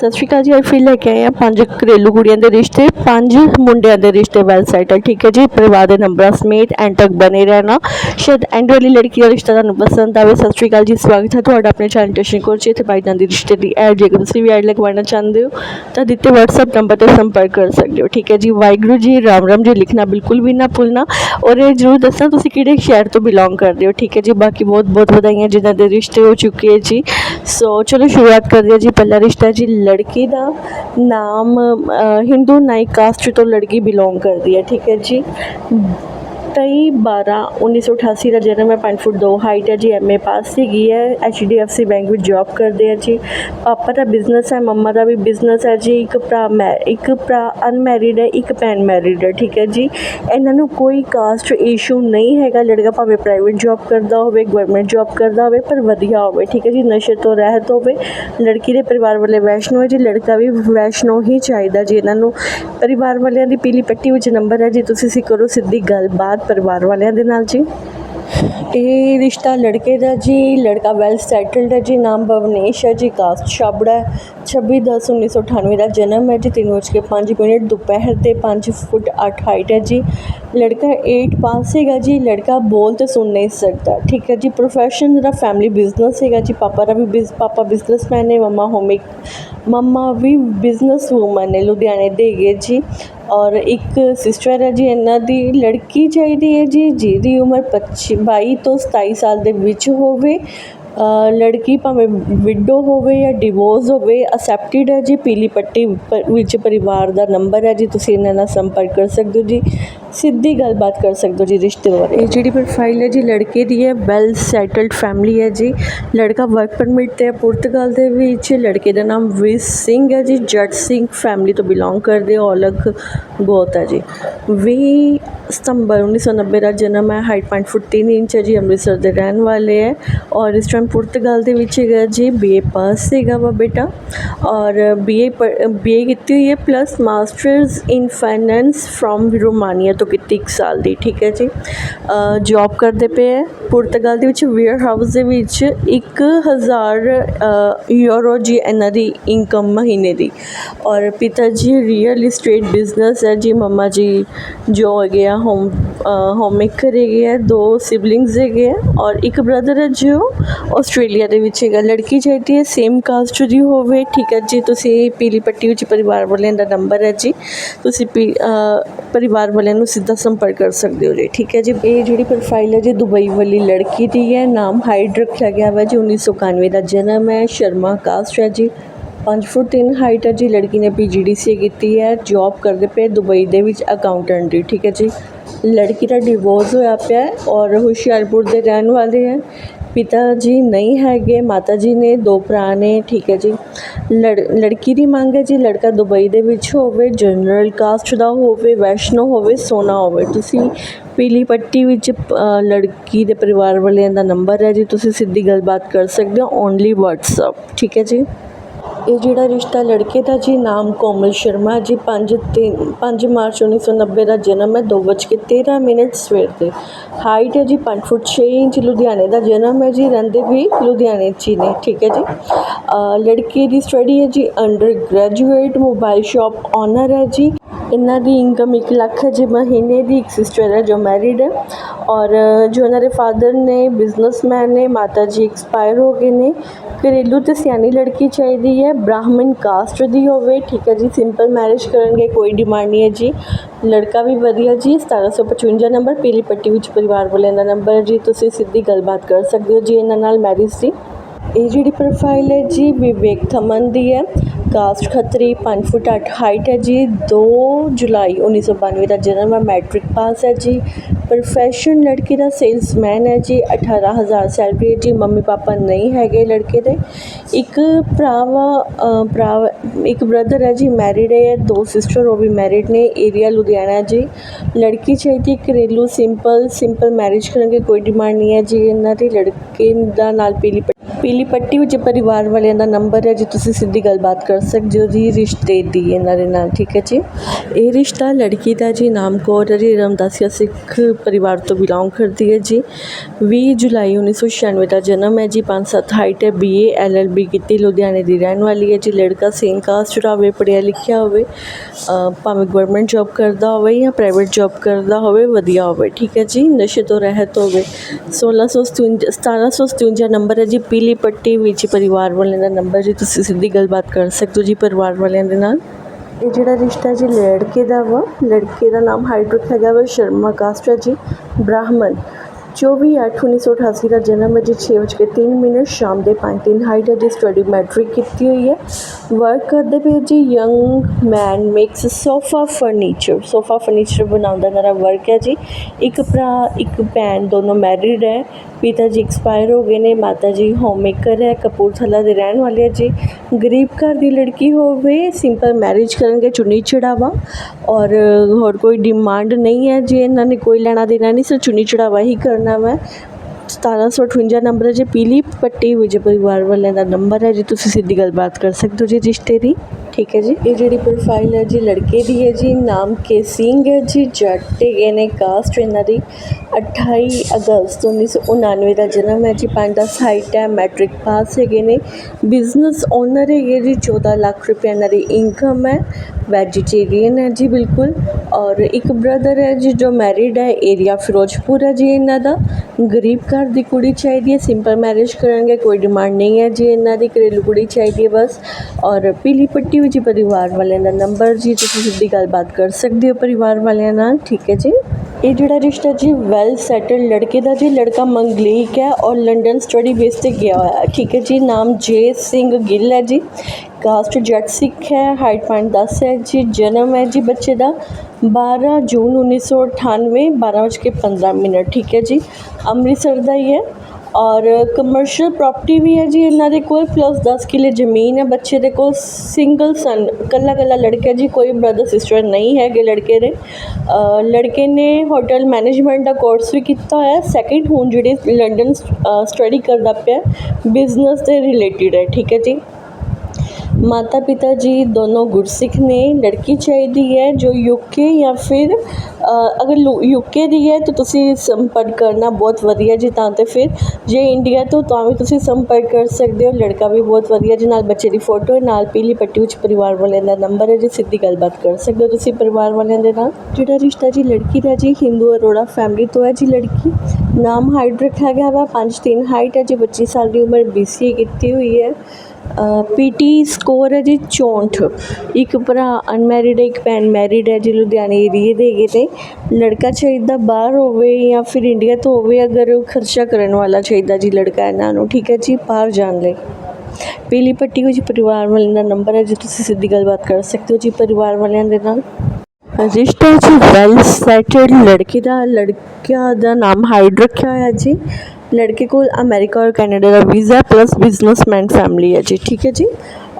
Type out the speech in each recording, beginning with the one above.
ਸਤਿ ਸ਼੍ਰੀ ਅਕਾਲ ਜੀ, ਅੱਜ ਫਿਰ ਲੈ ਕੇ ਆਏ ਆ ਪੰਜ ਘਰੇਲੂ ਕੁੜੀਆਂ ਦੇ ਰਿਸ਼ਤੇ, ਪੰਜ ਮੁੰਡਿਆਂ ਦੇ ਰਿਸ਼ਤੇ ਵੈਲ ਸੈਟਲ ਠੀਕ ਹੈ ਜੀ? ਪਰਿਵਾਰ ਦੇ ਨੰਬਰਾਂ ਸਮੇਤ ਐਂਡ ਤੱਕ ਬਨੇ ਰਹਿਣਾ। ਸ਼ਾਇਦ ਐਂਡ ਵਾਲੀ ਲੜਕੀ ਦਾ ਰਿਸ਼ਤਾ ਤੁਹਾਨੂੰ ਪਸੰਦ ਆਵੇ, ਸਤਿ ਸ਼੍ਰੀ ਅਕਾਲ ਜੀ, ਸਵਾਗਤ ਹੈ ਤੁਹਾਡਾ ਆਪਣੇ ਚੈਨਲ ਟੈਸ਼ਨ ਕੋਚ ਇੱਥੇ ਪਾਈ ਜਾਂਦੀ ਰਿਸ਼ਤੇ ਦੀ ਐਡ ਜੇਕਰ ਤੁਸੀਂ ਵੀ ਐਡ ਲਗਵਾਉਣਾ ਚਾਹੁੰਦੇ ਹੋ, ਤਾਂ ਦਿੱਤੇ WhatsApp ਨੰਬਰ ਤੇ ਸੰਪਰਕ ਕਰ ਸਕਦੇ ਹੋ, ਠੀਕ ਹੈ ਜੀ? ਵਾਹਿਗੁਰੂ ਜੀ, ਰਾਮ ਰਾਮ ਜੀ, ਲਿਖਣਾ ਬਿਲਕੁਲ ਵੀ ਨਾ ਭੁੱਲਣਾ ਔਰ ਇਹ ਜ਼ਰੂਰ ਦੱਸਣਾ ਤੁਸੀਂ ਕਿਹੜੇ ਸ਼ਹਿਰ ਤੋਂ ਬਿਲੋਂਗ ਕਰਦੇ ਹੋ, ਠੀਕ ਹੈ ਜੀ? ਬਾਕੀ ਬਹੁਤ ਬਹੁਤ ਵਧਾਈਆਂ ਜਿਨ੍ਹਾਂ ਦੇ ਰਿਸ਼ਤੇ ਹੋ ਚੁੱਕੇ ਹੈ ਜੀ। ਸੋ ਚਲੋ ਸ਼ੁਰੂਆਤ ਕਰਦੇ ਹਾਂ ਜੀ, ਪਹਿਲਾ ਰਿਸ਼ਤਾ ਹੈ ਜੀ ਲੜਕੀ ਦਾ ਨਾਮ ਹਿੰਦੂ ਨਾਈ ਕਾਸਟ ਤੋਂ ਲੜਕੀ ਬਿਲੋਂਗ ਕਰਦੀ ਹੈ ਠੀਕ ਹੈ ਜੀ? 23 12 1988 ਦਾ ਜਨਮ ਹੈ 5 ਫੁੱਟ 2 ਹਾਈਟ ਹੈ ਜੀ ਐਮਏ ਪਾਸ ਸੀਗੀ ਹੈ ਐਚਡੀਐਫਸੀ ਬੈਂਕ ਵਿੱਚ ਜੌਬ ਕਰਦੇ ਆ ਜੀ। ਪਾਪਾ ਦਾ ਬਿਜ਼ਨਸ ਹੈ, ਮੰਮਾ ਦਾ ਵੀ ਬਿਜ਼ਨਸ ਹੈ ਜੀ, ਇੱਕ ਭਰਾ ਮੈ, ਇੱਕ ਭਰਾ ਅਨਮੈਰਿਡ ਹੈ, ਇੱਕ ਭੈਣ ਮੈਰਿਡ ਹੈ, ਠੀਕ ਹੈ ਜੀ। ਇਹਨਾਂ ਨੂੰ ਕੋਈ ਕਾਸਟ ਇਸ਼ੂ ਨਹੀਂ ਹੈਗਾ, ਲੜਕਾ ਭਾਵੇਂ ਪ੍ਰਾਈਵੇਟ ਜੌਬ ਕਰਦਾ ਹੋਵੇ ਗਵਰਨਮੈਂਟ ਜੌਬ ਕਰਦਾ ਹੋਵੇ, ਪਰ ਵਧੀਆ ਹੋਵੇ, ਠੀਕ ਹੈ ਜੀ, ਨਸ਼ੇ ਤੋਂ ਰਹਿਤ ਹੋਵੇ। ਲੜਕੀ ਦੇ ਪਰਿਵਾਰ ਵਾਲੇ ਵੈਸ਼ਨੋ ਹੈ ਜੀ, ਲੜਕਾ ਵੀ ਵੈਸ਼ਨੋ ਹੀ ਚਾਹੀਦਾ ਜੀ ਇਹਨਾਂ ਨੂੰ। ਪਰਿਵਾਰ ਵਾਲਿਆਂ ਦੀ ਪੀਲੀ ਪੱਟੀ ਵਿੱਚ ਨੰਬਰ ਹੈ ਜੀ, ਤੁਸੀਂ ਸੀ ਕਰੋ ਸਿੱਧੀ ਗੱਲਬਾਤ ਪਰਿਵਾਰ ਵਾਲਿਆਂ ਦੇ ਨਾਲ ਜੀ। ਇਹ ਰਿਸ਼ਤਾ ਲੜਕੇ ਦਾ ਜੀ, ਲੜਕਾ ਵੈਲ ਸੈਟਲਡ ਹੈ ਜੀ, ਨਾਮ ਭਵਨੇਸ਼ ਹੈ ਜੀ, ਕਾਸਟ ਛਾਬੜਾ ਹੈ। 26 10 1998 ਦਾ ਜਨਮ ਹੈ ਜੀ 3:05 ਮਿੰਟ, ਦੁਪਹਿਰ ਦੇ 5 ਫੁੱਟ 8 ਹਾਈਟ ਹੈ ਜੀ। ਲੜਕਾ 8 ਪਾਸ ਹੈਗਾ ਜੀ, ਲੜਕਾ ਬੋਲ ਤੇ ਸੁਣ ਨਹੀਂ ਸਕਦਾ। ਠੀਕ ਹੈ ਜੀ ਪ੍ਰੋਫੈਸ਼ਨ ਦਾ ਫੈਮਿਲੀ ਬਿਜ਼ਨਸ ਹੈਗਾ ਜੀ, ਪਾਪਾ ਦਾ ਵੀ ਬਿਜ਼ ਪਾਪਾ ਬਿਜ਼ਨਸਮੈਨ ਨੇ, ਮਮਾ ਹੋਮਿਕ ਮਮਾ ਵੀ ਬਿਜ਼ਨਸ ਵੂਮਨ ਨੇ, ਲੁਧਿਆਣੇ ਦੇ ਹੈਗੇ ਜੀ। ਔਰ ਇੱਕ ਸਿਸਟਰ ਹੈ ਜੀ, ਇਹਨਾਂ ਦੀ ਲੜਕੀ ਚਾਹੀਦੀ ਹੈ ਜੀ, ਜਿਹਦੀ ਉਮਰ ਪੱਚੀ, ਬਾਈ ਤੋਂ 27 ਸਾਲ ਦੇ ਵਿੱਚ ਹੋਵੇ। ਲੜਕੀ ਭਾਵੇਂ ਵਿਡੋ ਹੋਵੇ ਜਾਂ ਡਿਵੋਰਸ ਹੋਵੇ ਅਸੈਪਟਡ ਹੈ ਜੀ, ਪੀਲੀ ਪੱਟੀ ਪ- ਵਿੱਚ ਪਰਿਵਾਰ ਦਾ ਨੰਬਰ ਹੈ ਜੀ, ਤੁਸੀਂ ਇਹਨਾਂ ਨਾਲ ਸੰਪਰਕ ਕਰ ਸਕਦੇ ਹੋ ਜੀ, ਸਿੱਧੀ ਗੱਲਬਾਤ ਕਰ ਸਕਦੇ ਹੋ ਜੀ ਰਿਸ਼ਤੇ ਬਾਰੇ। ਇਹ ਜਿਹੜੀ ਪ੍ਰੋਫਾਈਲ ਹੈ ਜੀ, ਲੜਕੇ ਦੀ ਹੈ ਵੈਲ ਸੈਟਲਡ ਫੈਮਿਲੀ ਹੈ ਜੀ, ਲੜਕਾ ਵਰਕ ਪਰਮਿਟ ਤੇ ਹੈ, ਪੁਰਤਗਾਲ ਦੇ ਵਿੱਚ, ਲੜਕੇ ਦਾ ਨਾਮ ਵਿਸ ਸਿੰਘ ਹੈ ਜੀ, ਜੱਟ ਸਿੰਘ ਫੈਮਿਲੀ ਤੋਂ ਬਿਲੋਂਗ ਕਰਦੇ ਹੋ ਗੋਤ ਹੈ ਜੀ। 20 ਸਤੰਬਰ 1990 ਦਾ ਜਨਮ ਹੈ ਹਾਈਟ 5 ਫੁੱਟ 3 ਇੰਚ ਹੈ ਜੀ, ਅੰਮ੍ਰਿਤਸਰ ਦੇ ਰਹਿਣ ਵਾਲੇ ਹੈ, ਔਰ ਇਸ ਟਾਈਮ ਪੁਰਤਗਾਲ ਦੇ ਵਿੱਚ ਹੈਗਾ ਜੀ ਬੀਏ ਪਾਸ ਸੀਗਾ ਵਾ ਬੇਟਾ ਔਰ ਬੀਏ ਬੀਏ ਕੀਤੀ ਹੋਈ ਹੈ plus masters in finance from Romania ਤੋਂ ਕੀਤੀ ਇੱਕ ਸਾਲ ਦੀ, ਠੀਕ ਹੈ ਜੀ। ਜੌਬ ਕਰਦੇ ਪਏ ਹੈ। ਪੁਰਤਗਾਲ ਦੇ ਵਿੱਚ ਵੇਅਰ ਹਾਊਸ ਦੇ ਵਿੱਚ 1000 ਯੂਰੋ ਜੀ ਇਹਨਾਂ ਦੀ ਇਨਕਮ ਮਹੀਨੇ ਦੀ। ਔਰ ਪਿਤਾ ਜੀ ਰੀਅਲ ਇਸਟੇਟ ਬਿਜ਼ਨਸ ਹੈ ਜੀ, ਮਮਾ ਜੀ ਜੋ ਹੈਗੇ ਆ ਹੋਮ ਹੋਮ ਮੇਕਰ ਹੈਗੇ ਆ, ਦੋ ਸਿਬਲਿੰਗਸ ਹੈਗੇ ਆ ਔਰ ਇੱਕ ਬ੍ਰਦਰ ਹੈ ਜੋ ਆਸਟ੍ਰੇਲੀਆ ਦੇ ਵਿੱਚ ਹੈਗਾ। ਲੜਕੀ ਜਿਹੜੀ ਹੈ ਸੇਮ ਕਾਸਟ ਦੀ ਹੋਵੇ, ਠੀਕ ਹੈ ਜੀ। ਤੁਸੀਂ ਪੀਲੀ ਪੱਟੀ ਵਿੱਚ ਪਰਿਵਾਰ ਵਾਲਿਆਂ ਦਾ ਨੰਬਰ ਹੈ ਜੀ। ਤੁਸੀਂ ਪੀ- ਪਰਿਵਾਰ ਵਾਲਿਆਂ ਨੂੰ ਸਿੱਧਾ ਸੰਪਰਕ ਕਰ ਸਕਦੇ ਹੋ ਜੀ, ਠੀਕ ਹੈ ਜੀ। ਇਹ ਜਿਹੜੀ ਪ੍ਰੋਫਾਈਲ ਹੈ ਜੀ, ਦੁਬਈ ਵਾਲੀ ਲੜਕੀ ਦੀ ਹੈ। ਨਾਮ ਹਾਈਡ ਰੱਖਿਆ ਗਿਆ ਵਾ ਜੀ 1991 ਦਾ ਜਨਮ ਹੈ। ਸ਼ਰਮਾ ਕਾਸਟ ਹੈ ਜੀ। 5 ਫੁੱਟ 3 ਹਾਈਟ ਹੈ ਜੀ। ਲੜਕੀ ਨੇ ਪੀਜੀਡੀਸੀ ਕੀਤੀ ਹੈ। ਜੌਬ ਕਰਦੇ ਪਏ ਦੁਬਈ ਦੇ ਵਿੱਚ ਅਕਾਊਂਟੈਂਟ ਦੀ, ਠੀਕ ਹੈ ਜੀ। ਲੜਕੀ ਦਾ ਡਿਵੋਰਸ ਹੋਇਆ ਪਿਆ ਔਰ ਹੁਸ਼ਿਆਰਪੁਰ ਦੇ ਰਹਿਣ ਵਾਲੇ ਹੈ। ਪਿਤਾ ਜੀ ਨਹੀਂ ਹੈਗੇ ਮਾਤਾ ਜੀ ਨੇ ਦੋ ਭਰਾ ਨੇ, ਠੀਕ ਹੈ ਜੀ। ਲੜ, ਲੜਕੀ ਦੀ ਮੰਗ ਹੈ ਜੀ, ਲੜਕਾ ਦੁਬਈ ਦੇ ਵਿੱਚ ਹੋਵੇ ਜਨਰਲ ਕਾਸਟ ਦਾ ਹੋਵੇ, ਵੈਸ਼ਨੋ ਹੋਵੇ, ਸੋਨਾ ਹੋਵੇ। ਤੁਸੀਂ ਪੀਲੀ ਪੱਟੀ ਵਿੱਚ ਲੜਕੀ ਦੇ ਪਰਿਵਾਰ ਵਾਲਿਆਂ ਦਾ ਨੰਬਰ ਹੈ ਜੀ, ਤੁਸੀਂ ਸਿੱਧੀ ਗੱਲਬਾਤ ਕਰ ਸਕਦੇ ਹੋ ਓਨਲੀ WhatsApp, ਠੀਕ ਹੈ ਜੀ। ਇਹ ਜਿਹੜਾ ਰਿਸ਼ਤਾ ਲੜਕੇ ਦਾ ਜੀ, ਨਾਮ ਕੋਮਲ ਸ਼ਰਮਾ ਜੀ 5 ਤਿੰਨ 5 ਮਾਰਚ 1990 ਦਾ ਜਨਮ ਹੈ 2:13 ਮਿੰਟ ਸਵੇਰ ਦੇ। ਹਾਈਟ ਹੈ ਜੀ 5 ਫੁੱਟ 6 ਇੰਚ, ਲੁਧਿਆਣੇ ਦਾ ਜਨਮ ਹੈ ਜੀ, ਰਹਿੰਦੇ ਵੀ ਲੁਧਿਆਣੇ 'ਚ ਹੀ ਨੇ, ਠੀਕ ਹੈ ਜੀ? ਲੜਕੇ ਦੀ ਸਟੱਡੀ ਹੈ ਜੀ undergraduate mobile shop owner ਹੈ ਜੀ। ਇਹਨਾਂ ਦੀ ਇਨਕਮ ਇੱਕ ਲੱਖ ਹੈ ਜੇ ਮਹੀਨੇ ਦੀ ਇੱਕ ਸਿਸਟਰ ਹੈ ਜੋ ਮੈਰਿਡ ਹੈ ਔਰ ਜੋ ਇਹਨਾਂ ਦੇ ਫਾਦਰ ਨੇ ਬਿਜ਼ਨਸਮੈਨ ਨੇ ਮਾਤਾ ਜੀ ਐਕਸਪਾਇਰ ਹੋ ਗਏ ਨੇ, ਘਰੇਲੂ ਅਤੇ ਸਿਆਣੀ ਲੜਕੀ ਚਾਹੀਦੀ ਹੈ, ਬ੍ਰਾਹਮਣ ਕਾਸਟ ਦੀ ਹੋਵੇ, ਠੀਕ ਹੈ ਜੀ ਸਿੰਪਲ ਮੈਰਿਜ ਕਰਨਗੇ, ਕੋਈ ਡਿਮਾਂਡ ਨਹੀਂ ਹੈ ਜੀ, ਲੜਕਾ ਵੀ ਵਧੀਆ ਜੀ 1755 ਨੰਬਰ ਪੀਲੀ ਪੱਟੀ ਵਿੱਚ ਪਰਿਵਾਰ ਵਾਲਿਆਂ ਦਾ ਨੰਬਰ ਹੈ ਜੀ, ਤੁਸੀਂ ਸਿੱਧੀ ਗੱਲਬਾਤ ਕਰ ਸਕਦੇ ਹੋ ਜੀ, ਇਹਨਾਂ ਨਾਲ ਮੈਰਿਜ ਦੀ। ਇਹ ਜਿਹੜੀ ਪ੍ਰੋਫਾਈਲ ਹੈ ਜੀ, ਵਿਵੇਕ ਥਮਨ ਦੀ ਹੈ ਕਾਸਟ ਖੱਤਰੀ 5 ਫੁੱਟ 8 ਹਾਈਟ ਹੈ ਜੀ। 2 ਜੁਲਾਈ 1992 ਦਾ ਜਨਮ ਹੈ। ਮੈਟ੍ਰਿਕ ਪਾਸ ਹੈ ਜੀ। ਪ੍ਰੋਫੈਸ਼ਨ ਲੜਕੀ ਦਾ ਸੇਲਸਮੈਨ ਹੈ ਜੀ। 18000 ਸੈਲਰੀ ਹੈ ਜੀ। ਮੰਮੀ ਪਾਪਾ ਨਹੀਂ ਹੈਗੇ ਲੜਕੇ ਦੇ। ਇੱਕ ਭਰਾ ਵਾ ਭਰਾ, ਇੱਕ ਬ੍ਰਦਰ ਹੈ ਜੀ। ਮੈਰਿਡ ਹੈ। ਦੋ ਸਿਸਟਰ ਉਹ ਵੀ ਮੈਰਿਡ ਨੇ। ਏਰੀਆ ਲੁਧਿਆਣਾ ਜੀ। ਲੜਕੀ ਚਾਹੀਦੀ ਘਰੇਲੂ ਸਿੰਪਲ ਸਿੰਪਲ ਮੈਰਿਜ ਕਰਾਂਗੇ। ਕੋਈ ਡਿਮਾਂਡ ਨਹੀਂ ਹੈ ਜੀ। ਇਹਨਾਂ ਦੀ ਲੜਕੇ ਦਾ ਨਾਲ ਪੀਲੀ ਪੀਲੀ ਪੱਟੀ ਵਿੱਚ ਪਰਿਵਾਰ ਵਾਲਿਆਂ ਦਾ ਨੰਬਰ ਹੈ, ਜੀ ਤੁਸੀਂ ਸਿੱਧੀ ਗੱਲਬਾਤ ਕਰ ਸਕਦੇ ਹੋ ਜੀ, ਰਿਸ਼ਤੇ ਦੀ ਇਹਨਾਂ ਦੇ ਨਾਲ, ਠੀਕ ਹੈ ਜੀ? ਇਹ ਰਿਸ਼ਤਾ ਲੜਕੀ ਦਾ ਜੀ, ਨਾਮ ਕੌਰ ਹੈ ਜੀ ਰਮਦਾਸੀਆ ਸਿੱਖ ਪਰਿਵਾਰ ਤੋਂ ਬਿਲੋਂਗ ਕਰਦੀ ਹੈ ਜੀ। 20 ਜੁਲਾਈ 1996 ਦਾ ਜਨਮ ਹੈ ਜੀ 5-7 ਹਾਈਟ ਹੈ ਬੀਏ ਐਲਐਲਬੀ ਕੀਤੀ, ਲੁਧਿਆਣੇ ਦੀ ਰਹਿਣ ਵਾਲੀ ਹੈ ਜੀ। ਲੜਕਾ ਸੇਮ ਕਾਸਟ ਦਾ ਹੋਵੇ ਪੜ੍ਹਿਆ ਲਿਖਿਆ ਹੋਵੇ ਭਾਵੇਂ ਗਵਰਨਮੈਂਟ ਜੌਬ ਕਰਦਾ ਹੋਵੇ ਜਾਂ ਪ੍ਰਾਈਵੇਟ ਜੌਬ ਕਰਦਾ ਹੋਵੇ, ਵਧੀਆ ਹੋਵੇ, ਠੀਕ ਹੈ ਜੀ? ਨਸ਼ੇ ਤੋਂ ਰਹਿਤ ਹੋਵੇ। 1657 1757 ਨੰਬਰ ਹੈ ਜੀ, ਪੀਲੀ ਪੱਟੀ ਵਿੱਚ ਪਰਿਵਾਰ ਵਾਲਿਆਂ ਦਾ ਨੰਬਰ ਜੀ ਤੁਸੀਂ ਸਿੱਧੀ ਗੱਲਬਾਤ ਕਰ ਸਕਦੇ ਹੋ ਜੀ ਪਰਿਵਾਰ ਵਾਲਿਆਂ ਦੇ ਨਾਲ। ਇਹ ਜਿਹੜਾ ਰਿਸ਼ਤਾ ਜੀ ਲੜਕੇ ਦਾ ਵਾ, ਲੜਕੇ ਦਾ ਨਾਮ ਹਾਈਡਰਕ ਹੈਗਾ ਵਾ, ਸ਼ਰਮਾ ਕਾਸਟ ਹੈ ਜੀ, ਬ੍ਰਾਹਮਣ। 24 ਅੱਠ 1988 ਦਾ ਜਨਮ ਹੈ ਜੀ 6:03 ਮਿੰਟ, ਸ਼ਾਮ ਦੇ 5:03 ਹਾਈਟ ਹੈ ਜੀ ਸਟੱਡੀ ਮੈਟ੍ਰਿਕ ਕੀਤੀ ਹੋਈ ਹੈ। ਵਰਕ ਕਰਦੇ ਪਏ ਜੀ young man makes sofa furniture sofa furniture ਬਣਾਉਂਦਾ ਇਹਨਾਂ ਦਾ ਵਰਕ ਹੈ ਜੀ। ਇੱਕ ਭਰਾ, ਇੱਕ ਭੈਣ ਦੋਨੋਂ ਮੈਰਿਡ ਹੈ। ਪਿਤਾ ਜੀ ਐਕਸਪਾਇਰ ਹੋ ਗਏ ਨੇ, ਮਾਤਾ ਜੀ ਹੋਮ ਮੇਕਰ ਹੈ, ਕਪੂਰਥਲਾ ਦੇ ਰਹਿਣ ਵਾਲੇ ਹੈ ਜੀ। ਗਰੀਬ ਘਰ ਦੀ ਲੜਕੀ ਹੋਵੇ ਸਿੰਪਲ ਮੈਰਿਜ ਕਰਨਗੇ, ਚੁੰਨੀ ਚੜਾਵਾ। ਔਰ ਹੋਰ ਕੋਈ ਡਿਮਾਂਡ ਨਹੀਂ ਹੈ ਜੀ, ਇਹਨਾਂ ਨੇ ਕੋਈ ਲੈਣਾ ਦੇਣਾ ਨਹੀਂ ਸਿਰ ਚੁੰਨੀ ਚੜਾਵਾ ਹੀ ਕਰਨਾ ਵਾ। 1758 ਨੰਬਰ ਹੈ ਜੀ, ਪੀਲੀ ਪੱਟੀ ਵਿੱਚ ਪਰਿਵਾਰ ਵਾਲਿਆਂ ਦਾ ਨੰਬਰ ਹੈ ਜੀ, ਤੁਸੀਂ ਸਿੱਧੀ ਗੱਲਬਾਤ ਕਰ ਸਕਦੇ ਹੋ ਜੀ, ਰਿਸ਼ਤੇ ਦੀ। ਠੀਕ ਹੈ ਜੀ। ਇਹ ਜਿਹੜੀ ਪ੍ਰੋਫਾਈਲ ਹੈ ਜੀ, ਲੜਕੇ ਦੀ ਹੈ ਜੀ, ਨਾਮ ਕੇ ਸਿੰਘ ਹੈ ਜੀ, ਜੱਟ ਹੈਗੇ ਨੇ ਕਾਸਟ ਇਹਨਾਂ ਦੀ। 28 ਅਗਸਤ 1999 ਦਾ ਜਨਮ ਹੈ ਜੀ 5 ਦਾ ਹਾਈਟ ਹੈ ਮੈਟ੍ਰਿਕ ਪਾਸ ਹੈਗੇ ਨੇ। ਬਿਜ਼ਨਸ ਓਨਰ ਹੈਗੇ ਜੀ 14 ਲੱਖ ਰੁਪਏ ਇਹਨਾਂ ਦੀ ਇਨਕਮ ਹੈ। ਵੈਜੀਟੇਰੀਅਨ ਹੈ ਜੀ, ਬਿਲਕੁਲ। ਔਰ ਇੱਕ ਬ੍ਰਦਰ ਹੈ ਜੀ, ਜੋ ਮੈਰਿਡ ਹੈ ਏਰੀਆ ਫਿਰੋਜ਼ਪੁਰ ਹੈ ਜੀ ਇਹਨਾਂ ਦਾ। ਗਰੀਬ ਘਰ ਦੀ ਕੁੜੀ ਚਾਹੀਦੀ ਹੈ ਸਿੰਪਲ ਮੈਰਿਜ ਕਰਾਂਗੇ, ਕੋਈ ਡਿਮਾਂਡ ਨਹੀਂ ਹੈ ਜੀ ਇਹਨਾਂ ਦੀ, ਘਰੇਲੂ ਕੁੜੀ ਚਾਹੀਦੀ ਹੈ ਬਸ। ਔਰ ਪੀਲੀ ਪੱਟੀ ਜੀ, ਪਰਿਵਾਰ ਵਾਲਿਆਂ ਦਾ ਨੰਬਰ ਜੀ, ਤੁਸੀਂ ਸਿੱਧੀ ਗੱਲਬਾਤ ਕਰ ਸਕਦੇ ਹੋ ਪਰਿਵਾਰ ਵਾਲਿਆਂ ਨਾਲ, ਠੀਕ ਹੈ ਜੀ? ਇਹ ਜਿਹੜਾ ਰਿਸ਼ਤਾ ਜੀ ਵੈਲ ਸੈਟਲ ਲੜਕੇ ਦਾ ਜੀ, ਲੜਕਾ ਮੰਗਲੀਕ ਹੈ ਔਰ ਲੰਡਨ ਸਟੱਡੀ ਬੇਸ ਤੇ ਗਿਆ ਹੋਇਆ ਠੀਕ ਹੈ ਜੀ? ਨਾਮ ਜੇ ਸਿੰਘ ਗਿੱਲ ਹੈ ਜੀ ਕਾਸਟ ਜੱਟ ਸਿੱਖ ਹੈ ਹਾਈਟ ਪੁਆਇੰਟ 10 ਹੈ ਜੀ, ਜਨਮ ਹੈ ਜੀ ਬੱਚੇ ਦਾ 12 ਜੂਨ 1998 12:15 ਮਿੰਟ, ਠੀਕ ਹੈ ਜੀ? ਅੰਮ੍ਰਿਤਸਰ ਦਾ ਹੀ ਹੈ। ਔਰ ਕਮਰਸ਼ੀਅਲ ਪ੍ਰੋਪਰਟੀ ਵੀ ਹੈ ਜੀ ਇਹਨਾਂ ਦੇ ਕੋਲ ਪਲੱਸ 10 ਕਿੱਲੇ ਜ਼ਮੀਨ ਹੈ ਬੱਚੇ ਦੇ ਕੋਲ ਸਿੰਗਲ ਸਨ ਕੱਲਾ ਕੱਲਾ ਲੜਕਾ ਜੀ, ਕੋਈ ਬ੍ਰਦਰ ਸਿਸਟਰ ਨਹੀਂ ਹੈਗੇ ਲੜਕੇ ਦੇ। ਲੜਕੇ ਨੇ ਹੋਟਲ ਮੈਨੇਜਮੈਂਟ ਦਾ ਕੋਰਸ ਵੀ ਕੀਤਾ ਹੋਇਆ ਸੈਕਿੰਡ ਹੁਣ ਜਿਹੜੇ ਲੰਡਨ ਸਟੱਡੀ ਕਰਦਾ ਪਿਆ ਬਿਜ਼ਨਸ ਦੇ ਰਿਲੇਟਡ ਹੈ, ਠੀਕ ਹੈ ਜੀ। ਮਾਤਾ ਪਿਤਾ ਜੀ ਦੋਨੋਂ ਗੁਰਸਿੱਖ ਨੇ ਲੜਕੀ ਚਾਹੀਦੀ ਹੈ ਜੋ ਯੂਕੇ ਜਾਂ ਫਿਰ ਅ, ਅਗਰ ਯੂਕੇ ਦੀ ਹੈ ਤਾਂ ਤੁਸੀਂ ਸੰਪਰਕ ਕਰਨਾ ਬਹੁਤ ਵਧੀਆ ਜੀ ਤਾਂ ਤੇ ਫਿਰ ਜੇ ਇੰਡੀਆ ਤੋਂ ਤਾਂ ਵੀ ਤੁਸੀਂ ਸੰਪਰਕ ਕਰ ਸਕਦੇ ਹੋ ਲੜਕਾ ਵੀ ਬਹੁਤ ਵਧੀਆ ਜੀ ਨਾਲ ਬੱਚੇ ਦੀ ਫੋਟੋ ਹੈ ਨਾਲ ਪੀਲੀ ਪੱਟੀ ਵਿੱਚ ਪਰਿਵਾਰ ਵਾਲਿਆਂ ਦਾ ਨੰਬਰ ਹੈ ਜੀ ਸਿੱਧੀ ਗੱਲਬਾਤ ਕਰ ਸਕਦੇ ਹੋ ਤੁਸੀਂ ਪਰਿਵਾਰ ਵਾਲਿਆਂ ਦੇ ਨਾਲ ਜਿਹੜਾ ਰਿਸ਼ਤਾ ਜੀ ਲੜਕੀ ਦਾ ਜੀ ਹਿੰਦੂ ਅਰੋੜਾ ਫੈਮਿਲੀ ਤੋਂ ਹੈ ਜੀ ਲੜਕੀ ਨਾਮ ਹਾਈਡਰਕ ਹੈਗਾ ਵਾ 5-3 ਹਾਈਟ ਹੈ ਜੀ 25 ਸਾਲ ਦੀ ਉਮਰ BCA ਕੀਤੀ ਹੋਈ ਹੈ ਪੀਟੀ ਸਕੋਰ ਹੈ ਜੀ 64 ਇੱਕ ਭਰਾ ਅਨਮੈਰਿਡ ਹੈ, ਇੱਕ ਭੈਣ ਮੈਰਿਡ ਹੈ, ਜੀ ਲੁਧਿਆਣੇ ਏਰੀਏ ਦੇ ਹੈਗੇ ਤੇ। ਲੜਕਾ ਚਾਹੀਦਾ ਬਾਹਰ ਹੋਵੇ ਜਾਂ ਫਿਰ ਇੰਡੀਆ ਤੋਂ ਹੋਵੇ, ਅਗਰ ਉਹ ਖਰਚਾ ਕਰਨ ਵਾਲਾ ਚਾਹੀਦਾ ਜੀ ਲੜਕਾ ਇਹਨਾਂ ਨੂੰ, ਠੀਕ ਹੈ ਜੀ, ਬਾਹਰ ਜਾਣ ਲਈ। ਪੀਲੀ ਪੱਟੀ ਵਿੱਚ ਪਰਿਵਾਰ ਵਾਲਿਆਂ ਦਾ ਨੰਬਰ ਹੈ ਜੀ, ਤੁਸੀਂ ਸਿੱਧੀ ਗੱਲਬਾਤ ਕਰ ਸਕਦੇ ਹੋ ਜੀ ਪਰਿਵਾਰ ਵਾਲਿਆਂ ਦੇ ਨਾਲ। ਰਿਸ਼ਤਾ ਜੀ ਵੈਲ ਸੈਟਲਡ ਲੜਕੀ ਦਾ, ਲੜਕਿਆ ਦਾ ਨਾਮ ਹਾਈਡ ਰੱਖਿਆ ਹੋਇਆ ਜੀ। ਲੜਕੇ ਕੋਲ ਅਮਰੀਕਾ ਔਰ ਕੈਨੇਡਾ ਦਾ ਵੀਜ਼ਾ ਪਲੱਸ ਬਿਜ਼ਨਸਮੈਨ ਫੈਮਿਲੀ ਹੈ ਜੀ, ਠੀਕ ਹੈ ਜੀ?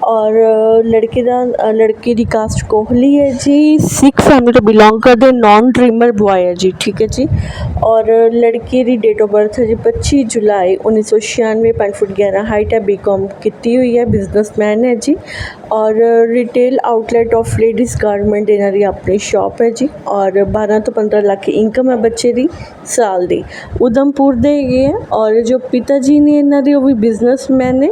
ਔਰ ਅ, ਲੜਕੇ ਦਾ ਅ, ਲੜਕੇ ਦੀ ਕਾਸਟ ਕੋਹਲੀ ਹੈ ਜੀ ਸਿੱਖ ਫੈਮਿਲੀ ਤੋਂ ਬਿਲੋਂਗ ਕਰਦੇ ਨਾਨ ਡ੍ਰੀਮਰ ਬॉय ਹੈ ਜੀ ਠੀਕ ਹੈ ਜੀ ਔਰ ਲੜਕੇ ਦੀ ਡੇਟ ਆਫ ਬਰਥ ਹੈ ਜੀ 25 ਜੁਲਾਈ 1996 5 ਫੁੱਟ 11 ਹਾਈਟ ਹੈ ਬੀਕਾਮ ਕੀਤੀ ਹੋਈ ਹੈ ਬਿਜ਼ਨਸਮੈਨ ਹੈ ਜੀ ਔਰ retail outlet of ladies garment ਇਹਨਾਂ ਦੀ ਆਪਣੀ ਸ਼ਾਪ ਹੈ ਜੀ ਔਰ 12 ਤੋਂ 15 ਲੱਖ ਇਨਕਮ ਹੈ ਬੱਚੇ ਦੀ ਸਾਲ ਦੀ ਉਦਮਪੁਰ ਦੇ ਹੈਗੇ ਹੈ ਔਰ ਜੋ ਪਿਤਾ ਜੀ ਨੇ ਇਹਨਾਂ ਦੇ ਉਹ ਵੀ ਬਿਜ਼ਨਸਮੈਨ ਨੇ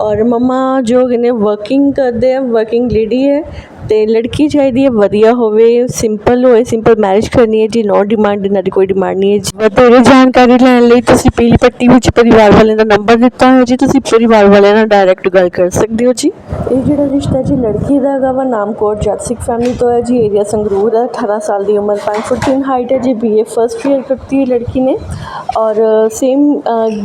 ਔਰ ਮਮਾ ਜੋ ਹੈਗੇ ਨੇ ਵਰਕਿੰਗ ਕਰਦੇ ਆ ਵਰਕਿੰਗ ਲੇਡੀ ਹੈ। ਤੇ ਲੜਕੀ ਚਾਹੀਦੀ ਹੈ ਵਧੀਆ ਹੋਵੇ ਸਿੰਪਲ ਹੋਏ ਸਿੰਪਲ ਮੈਰਿਜ ਕਰਨੀ ਹੈ ਜੀ ਨੋ ਡਿਮਾਂਡ ਇਹਨਾਂ ਦੀ ਕੋਈ ਡਿਮਾਂਡ ਨਹੀਂ ਹੈ ਜੀ। ਵਧੇਰੇ ਜਾਣਕਾਰੀ ਲੈਣ ਲਈ ਤੁਸੀਂ ਪੀਲੀ ਪੱਟੀ ਵਿੱਚ ਪਰਿਵਾਰ ਵਾਲਿਆਂ ਦਾ ਨੰਬਰ ਦਿੱਤਾ ਹੋਇਆ ਜੀ ਤੁਸੀਂ ਪਰਿਵਾਰ ਵਾਲਿਆਂ ਨਾਲ ਡਾਇਰੈਕਟ ਗੱਲ ਕਰ ਸਕਦੇ ਹੋ ਜੀ। ਇਹ ਜਿਹੜਾ ਰਿਸ਼ਤਾ ਜੀ ਲੜਕੀ ਦਾ ਹੈਗਾ ਵਾ ਨਾਮਕੋਟ ਜੱਟ ਸਿੱਖ ਫੈਮਿਲੀ ਤੋਂ ਹੈ ਜੀ ਏਰੀਆ ਸੰਗਰੂਰ ਹੈ 18 ਸਾਲ ਦੀ ਉਮਰ 5 ਫੁੱਟ 3 ਹਾਈਟ ਹੈ ਜੀ ਬੀਏ ਫਸਟ ਈਅਰ ਕਰਤੀ ਹੈ ਲੜਕੀ ਨੇ। ਔਰ ਸੇਮ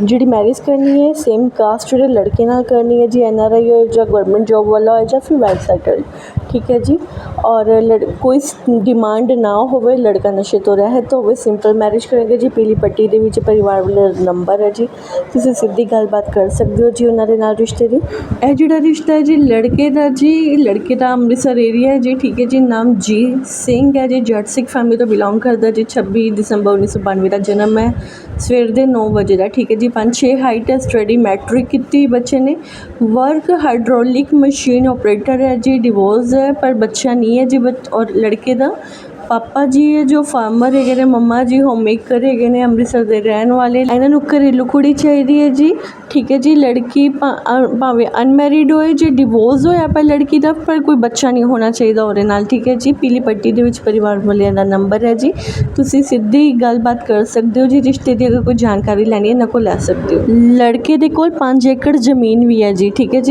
ਜਿਹੜੀ ਮੈਰਿਜ ਕਰਨੀ ਹੈ ਸੇਮ ਕਾਸਟ ਜਿਹੜੇ ਲੜਕੇ ਨਾਲ ਕਰਨੀ ਹੈ ਜੀ ਐਨ ਆਰ ਆਈ ਹੋਏ ਜਾਂ ਗਵਰਨਮੈਂਟ ਜੋਬ ਵਾਲਾ ਹੋਏ ਜਾਂ ਫਿਰ ਵੈਲ ਸੈਟਲਡ ਠੀਕ ਠੀਕ ਹੈ ਜੀ। ਔਰ ਲੜ, ਕੋਈ ਡਿਮਾਂਡ ਨਾ ਹੋਵੇ, ਲੜਕਾ ਨਸ਼ੇ ਤੋਂ ਰਹਿਤ ਹੋਵੇ ਸਿੰਪਲ ਮੈਰਿਜ ਕਰਾਂਗੇ ਜੀ। ਪੀਲੀ ਪੱਟੀ ਦੇ ਵਿੱਚ ਪਰਿਵਾਰ ਵਾਲਾ ਨੰਬਰ ਹੈ ਜੀ। ਤੁਸੀਂ ਸਿੱਧੀ ਗੱਲਬਾਤ ਕਰ ਸਕਦੇ ਹੋ ਜੀ ਉਹਨਾਂ ਦੇ ਨਾਲ ਰਿਸ਼ਤੇ ਦੀ। ਇਹ ਜਿਹੜਾ ਰਿਸ਼ਤਾ ਹੈ ਜੀ, ਲੜਕੇ ਦਾ ਜੀ, ਲੜਕੇ ਦਾ ਅੰਮ੍ਰਿਤਸਰ ਏਰੀਆ ਹੈ ਜੀ, ਠੀਕ ਹੈ ਜੀ। ਨਾਮ ਜੀ ਸਿੰਘ ਹੈ ਜੀ। ਜੱਟ ਸਿੱਖ ਫੈਮਿਲੀ ਤੋਂ ਬਿਲੋਂਗ ਕਰਦਾ ਜੀ। 26 ਦਸੰਬਰ 1992 ਦਾ ਜਨਮ ਹੈ। ਸਵੇਰ ਦੇ 9 ਵਜੇ ਦਾ, ਠੀਕ ਹੈ ਜੀ। 5-6 ਹਾਈਟ ਹੈ ਸਟੱਡੀ ਮੈਟ੍ਰਿਕ ਕੀਤੀ ਬੱਚੇ ਨੇ। ਵਰਕ ਹਾਈਡ੍ਰੋਲਿਕ ਮਸ਼ੀਨ ਆਪਰੇਟਰ ਹੈ ਜੀ। ਡਿਵੋਰਸ ਹੈ। ਪਰ ਬੱਚਾ ਨਹੀਂ ਹੈ ਜੀ, ਬਚ, ਔਰ ਲੜਕੇ ਦਾ ਪਾਪਾ ਜੀ ਹੈ ਜੋ ਫਾਰਮਰ ਹੈਗੇ ਨੇ, ਮੰਮਾ ਜੀ ਹੋਮਮੇਕਰ ਹੈਗੇ ਨੇ, ਅੰਮ੍ਰਿਤਸਰ ਦੇ ਰਹਿਣ ਵਾਲੇ ਇਹਨਾਂ ਨੂੰ ਘਰੇਲੂ ਕੁੜੀ ਚਾਹੀਦੀ ਹੈ ਜੀ। ਠੀਕ ਹੈ ਜੀ, ਲੜਕੀ ਭਾ- ਅ- ਭਾਵੇਂ ਅਨਮੈਰਿਡ ਹੋਏ ਜੇ ਡਿਵੋਰਸ ਹੋਇਆ ਪਰ ਲੜਕੀ ਦਾ, ਪਰ ਕੋਈ ਬੱਚਾ ਨਹੀਂ ਹੋਣਾ ਚਾਹੀਦਾ ਉਹਦੇ ਨਾਲ। ਠੀਕ ਹੈ ਜੀ, ਪੀਲੀ ਪੱਟੀ ਦੇ ਵਿੱਚ ਪਰਿਵਾਰ ਵਾਲਿਆਂ ਦਾ ਨੰਬਰ ਹੈ ਜੀ। ਤੁਸੀਂ ਸਿੱਧੀ ਗੱਲਬਾਤ ਕਰ ਸਕਦੇ ਹੋ ਜੀ, ਰਿਸ਼ਤੇ ਦੀ ਅਗਰ ਕੋਈ ਜਾਣਕਾਰੀ ਲੈਣੀ ਹੈ, ਇਹਨਾਂ ਕੋਲ ਲੈ ਸਕਦੇ ਹੋ। ਲੜਕੇ ਦੇ ਕੋਲ 5 ਏਕੜ ਜ਼ਮੀਨ ਵੀ ਹੈ ਜੀ, ਠੀਕ ਹੈ ਜੀ।